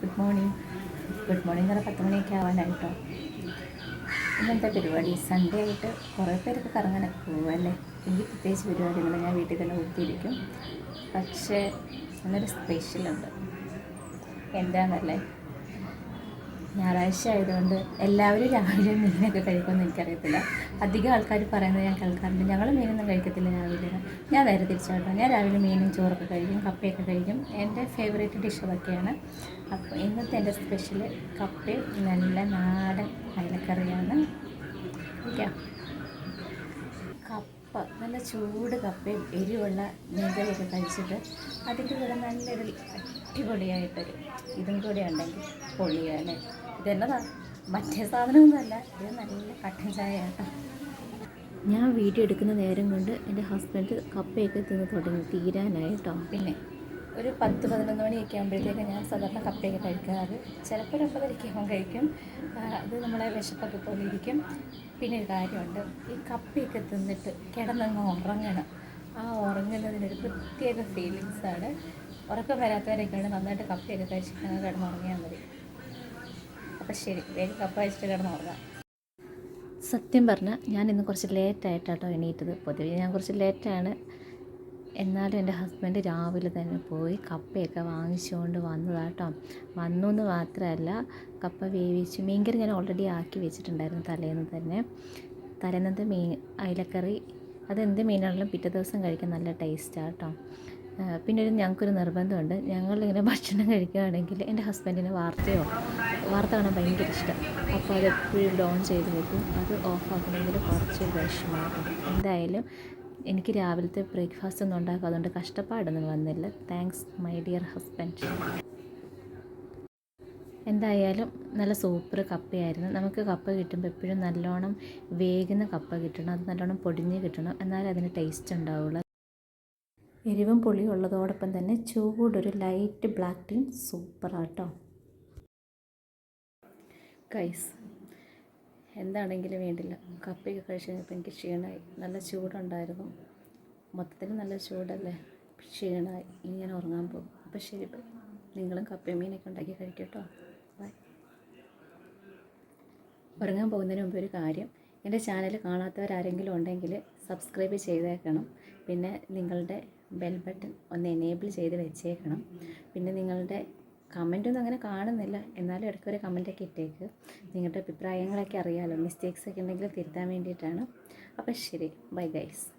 Good morning good morning എന്ന് പറഞ്ഞാൽ പത്ത് മണിയൊക്കെ ആവാനായിട്ടോ ഇന്നത്തെ പരിപാടി? സൺഡേ ആയിട്ട് കുറേ പേരൊക്കെ കറങ്ങാനൊക്കെ പോകുമല്ലേ എനിക്ക് പ്രത്യേകിച്ച് പരിപാടികൾ ഞാൻ വീട്ടിൽ തന്നെ ഒത്തിരിക്കും പക്ഷേ ഇന്നൊരു സ്പെഷ്യലുണ്ട് എന്താണെന്നല്ലേ ഞായറാഴ്ച ആയതുകൊണ്ട് എല്ലാവരും രാവിലെ മീനൊക്കെ കഴിക്കുമെന്ന് എനിക്കറിയത്തില്ല. അധികം ആൾക്കാർ പറയുന്നത് ഞാൻ കേൾക്കാറുണ്ട് ഞങ്ങൾ മീനൊന്നും കഴിക്കത്തില്ല രാവിലെ. ഞാൻ നേരെ തിരിച്ചോട്ടോ ഞാൻ രാവിലെ മീനും ചോറൊക്കെ കഴിക്കും കപ്പയൊക്കെ കഴിക്കും. എന്റെ ഫേവറേറ്റ് ഡിഷ് അതൊക്കെയാണ്. അപ്പോൾ ഇന്നത്തെ എന്റെ സ്പെഷ്യൽ കപ്പയും നല്ല നാടൻ അയലക്കറിയാണ്. ഓക്കെ. നല്ല ചൂട് കപ്പയും എരിവുള്ള മീൻകറിയൊക്കെ കഴിച്ചിട്ട് അതിന്റെ കൂടെ നല്ലൊരു അടിപൊളിയായിട്ടൊരു ഇതും കൂടെ ഉണ്ടെങ്കിൽ പൊളിയല്ലേ ഇതെന്നതാ? മറ്റേ സാധനമൊന്നുമല്ല ഇത് നല്ല കട്ടൻ ചായ ഞാൻ വീഡിയോ എടുക്കുന്ന നേരം കൊണ്ട് എന്റെ ഹസ്ബൻഡ് കപ്പയൊക്കെ തിന്ന് തുടങ്ങി തീരാനായിട്ടോ പിന്നെ? ഒരു പത്ത് പതിനൊന്ന് മണിയൊക്കെ ആകുമ്പോഴത്തേക്ക് ഞാൻ സാധാരണ കപ്പയൊക്കെ കഴിക്കാറ്. ചിലപ്പോൾ ഒരു ഒമ്പതരയ്ക്ക് കഴിക്കും. അത് നമ്മളെ വിശപ്പൊക്കെ പോലെ ഇരിക്കും. പിന്നെ ഒരു കാര്യമുണ്ട്. ഈ കപ്പയൊക്കെ തിന്നിട്ട് കിടന്നങ്ങ് ഉറങ്ങണം. ആ ഉറങ്ങുന്നതിനൊരു പ്രത്യേക ഫീലിങ്സാണ് ഉറക്കം വരാത്തവരൊക്കെയാണ് നന്നായിട്ട് കപ്പയൊക്കെ കഴിച്ചിട്ട് കിടന്നുറങ്ങിയാൽ മതി. അപ്പം ശരി വേഗം കപ്പ കഴിച്ചിട്ട് കിടന്നുറങ്ങാം സത്യം പറഞ്ഞാൽ ഞാൻ ഇന്ന് കുറച്ച് ലേറ്റായിട്ടാട്ടോ എണീറ്റത്. പൊതുവേ ഞാൻ കുറച്ച് ലേറ്റാണ് എന്നാലും എന്റെ ഹസ്ബൻഡ് രാവിലെ തന്നെ പോയി കപ്പയൊക്കെ വാങ്ങിച്ചുകൊണ്ട് വന്നതാട്ടോ. വന്നു എന്ന് മാത്രമല്ല കപ്പ വേവിച്ചു. മീൻകറി ഞാൻ ഓൾറെഡി ആക്കി വെച്ചിട്ടുണ്ടായിരുന്നു തലേന്ന് തന്നെ. തലേന്നത്തെ മീൻ അയിലക്കറി അതെന്ത് മീനാണെങ്കിലും പിറ്റേ ദിവസം കഴിക്കാൻ നല്ല ടേസ്റ്റാണ് കേട്ടോ പിന്നെ ഒരു ഞങ്ങൾക്കൊരു നിർബന്ധമുണ്ട്. ഞങ്ങളിങ്ങനെ ഭക്ഷണം കഴിക്കുകയാണെങ്കിൽ എന്റെ ഹസ്ബൻഡിന് വാർത്തയോ വാർത്ത കാണാൻ ഭയങ്കര ഇഷ്ടം. അപ്പോൾ അത് എപ്പോഴും ഡോൺ ചെയ്ത് വെക്കും. അത് ഓഫ് ആക്കണമെങ്കിൽ കുറച്ച് വിഷമമാകും എന്തായാലും എനിക്ക് രാവിലത്തെ ബ്രേക്ക്ഫാസ്റ്റ് ഒന്നും ഉണ്ടാക്കും അതുകൊണ്ട് കഷ്ടപ്പാടൊന്നും വന്നില്ല. താങ്ക്സ് മൈ ഡിയർ ഹസ്ബൻഡ് എന്തായാലും നല്ല സൂപ്പർ കപ്പയായിരുന്നു. നമുക്ക് കപ്പ കിട്ടുമ്പോൾ എപ്പോഴും നല്ലോണം വേകുന്ന കപ്പ കിട്ടണം. അത് നല്ലോണം പൊടിഞ്ഞ് കിട്ടണം. എന്നാലേ അതിന് ടേസ്റ്റ് ഉണ്ടാവുള്ളൂ. എരിവും പുളിയും ഉള്ളതോടൊപ്പം തന്നെ ചൂടൊരു ലൈറ്റ് ബ്ലാക്ക് ടീ സൂപ്പറാട്ടോ കൈസ് എന്താണെങ്കിലും വേണ്ടില്ല. കപ്പയൊക്കെ കഴിച്ച് കഴിഞ്ഞപ്പോൾ എനിക്ക് ക്ഷീണമായി. നല്ല ചൂടുണ്ടായിരുന്നു. മൊത്തത്തിൽ നല്ല ചൂടല്ലേ? ക്ഷീണമായി. ഇനി ഞാൻ ഉറങ്ങാൻ പോകും. അപ്പോൾ ശരി നിങ്ങളും കപ്പയും മീനൊക്കെ ഉണ്ടാക്കി കഴിക്കട്ടോ. ബൈ. ഉറങ്ങാൻ പോകുന്നതിന് മുമ്പ് ഒരു കാര്യം. എന്റെ ചാനൽ കാണാത്തവരാരെങ്കിലും ഉണ്ടെങ്കിൽ സബ്സ്ക്രൈബ് ചെയ്തേക്കണം. പിന്നെ നിങ്ങളുടെ ബെൽ ബട്ടൺ ഒന്ന് എനേബിൾ ചെയ്ത് വെച്ചേക്കണം. പിന്നെ നിങ്ങളുടെ കമന്റൊന്നും അങ്ങനെ കാണുന്നില്ല. എന്നാലും ഇടയ്ക്ക് ഒരു കമന്റൊക്കെ ഇട്ടേക്ക്. നിങ്ങളുടെ അഭിപ്രായങ്ങളൊക്കെ അറിയാമല്ലോ മിസ്റ്റേക്സ് ഒക്കെ ഉണ്ടെങ്കിൽ തിരുത്താൻ വേണ്ടിയിട്ടാണ്. അപ്പോൾ ശരി. Bye guys.